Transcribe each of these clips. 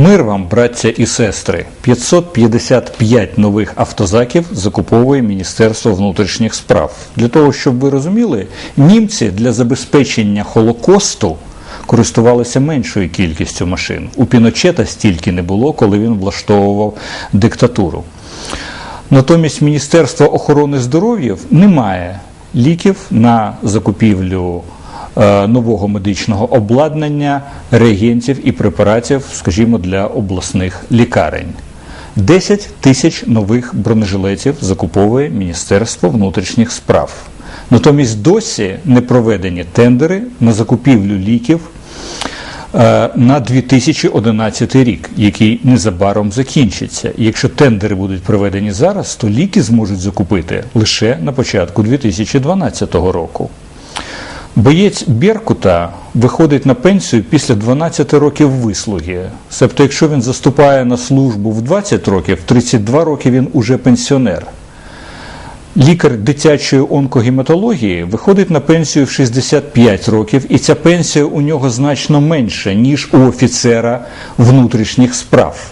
Мир вам, браття і сестри, 555 нових автозаків закуповує Міністерство внутрішніх справ. Для того, щоб ви розуміли, німці для забезпечення Холокосту користувалися меншою кількістю машин. У Піночета стільки не було, коли він влаштовував диктатуру. Натомість Міністерство охорони здоров'я не має ліків на закупівлю нового медичного обладнання, реагентів і препаратів, скажімо, для обласних лікарень. 10 тисяч нових бронежилетів закуповує Міністерство внутрішніх справ. Натомість досі не проведені тендери на закупівлю ліків е, на 2011 рік, який незабаром закінчиться. Якщо тендери будуть проведені зараз, то ліки зможуть закупити лише на початку 2012 року. Боєць Беркута виходить на пенсію після 12 років вислуги. Себто, якщо він заступає на службу в 20 років, в 32 роки він уже пенсіонер. Лікар дитячої онкогематології виходить на пенсію в 65 років, і ця пенсія у нього значно менша, ніж у офіцера внутрішніх справ.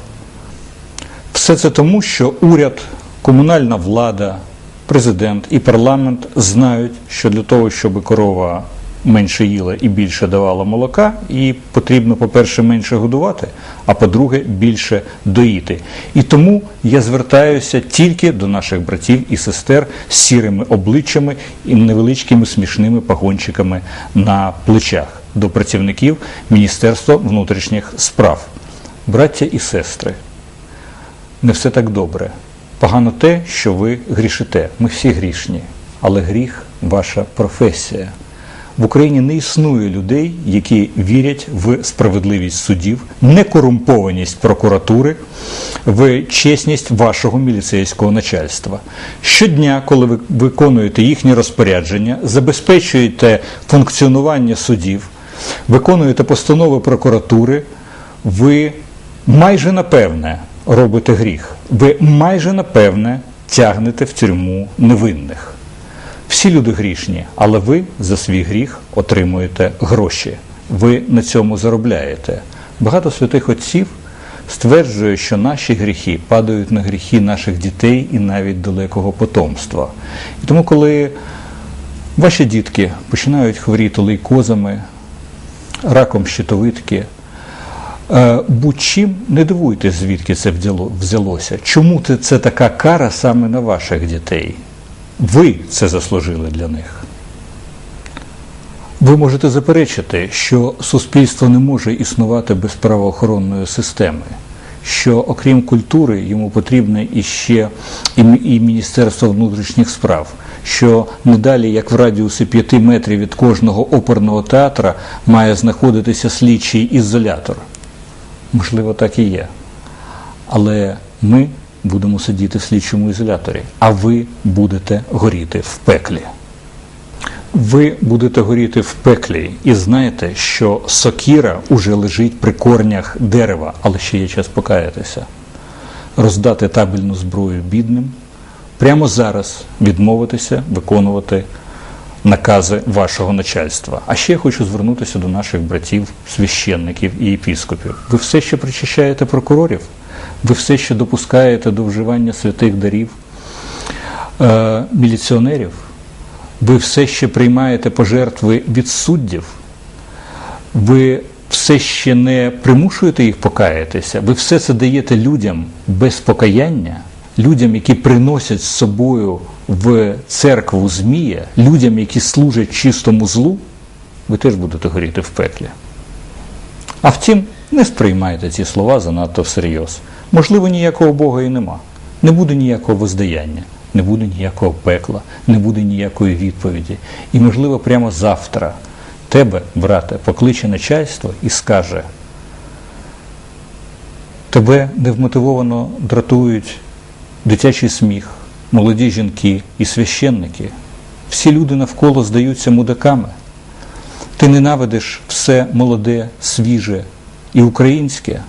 Все це тому, що уряд, комунальна влада, президент і парламент знають, що для того, щоб корова менше їла і більше давала молока, її потрібно, по-перше, менше годувати, а по-друге, більше доїти. І тому я звертаюся тільки до наших братів і сестер з сірими обличчями і невеличкими смішними пагончиками на плечах, до працівників Міністерства внутрішніх справ. Браття і сестри, не все так добре. Погано те, що ви грішите. Ми всі грішні, але гріх ваша професія. В Україні не існує людей, які вірять в справедливість судів, некорумпованість прокуратури, в чесність вашого міліцейського начальства. Щодня, коли ви виконуєте їхні розпорядження, забезпечуєте функціонування судів, виконуєте постанови прокуратури, ви майже напевне робите гріх. Ви майже напевне тягнете в тюрму невинних. Всі люди грішні, але ви за свій гріх отримуєте гроші. Ви на цьому заробляєте. Багато святих отців стверджує, що наші гріхи падають на гріхи наших дітей і навіть далекого потомства. І тому, коли ваші дітки починають хворіти лейкозами, раком щитовидки, е, будь-чим не дивуйтесь, звідки це взялося. Чому це- це така кара саме на ваших дітей? Ви це заслужили для них. Ви можете заперечити, що суспільство не може існувати без правоохоронної системи, що окрім культури йому потрібне іще і Мі- і Міністерство внутрішніх справ, що не далі, як в радіусі 5 метрів від кожного оперного театра, має знаходитися слідчий ізолятор. Можливо, так і є. Але ми будемо сидіти в слідчому ізоляторі, а ви будете горіти в пеклі. Ви будете горіти в пеклі і знаєте, що сокіра уже лежить при корнях дерева, але ще є час покаятися. Роздати табельну зброю бідним, прямо зараз відмовитися виконувати накази вашого начальства. А ще я хочу звернутися до наших братів, священників і єпіскопів. Ви все ще причащаєте прокурорів, ви все ще допускаєте до вживання святих дарів е, міліціонерів, ви все ще приймаєте пожертви від суддів, ви все ще не примушуєте їх покаятися, ви все це даєте людям без покаяння, людям, які приносять з собою в церкву Змія, людям, які служать чистому злу, ви теж будете горіти в пеклі. А втім, не сприймайте ці слова занадто всерйоз. Можливо, ніякого Бога і нема. Не буде ніякого воздаяння, не буде ніякого пекла, не буде ніякої відповіді. І, можливо, прямо завтра тебе, брате, покличе начальство і скаже, тебе невмотивовано дратують дитячий сміх, молоді жінки і священники. Всі люди навколо здаються мудаками. Ти ненавидиш все молоде, свіже і українське,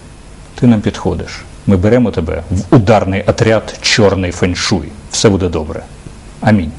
ти нам підходиш. Ми беремо тебе в ударний отряд чорний феншуй. Все буде добре. Амінь.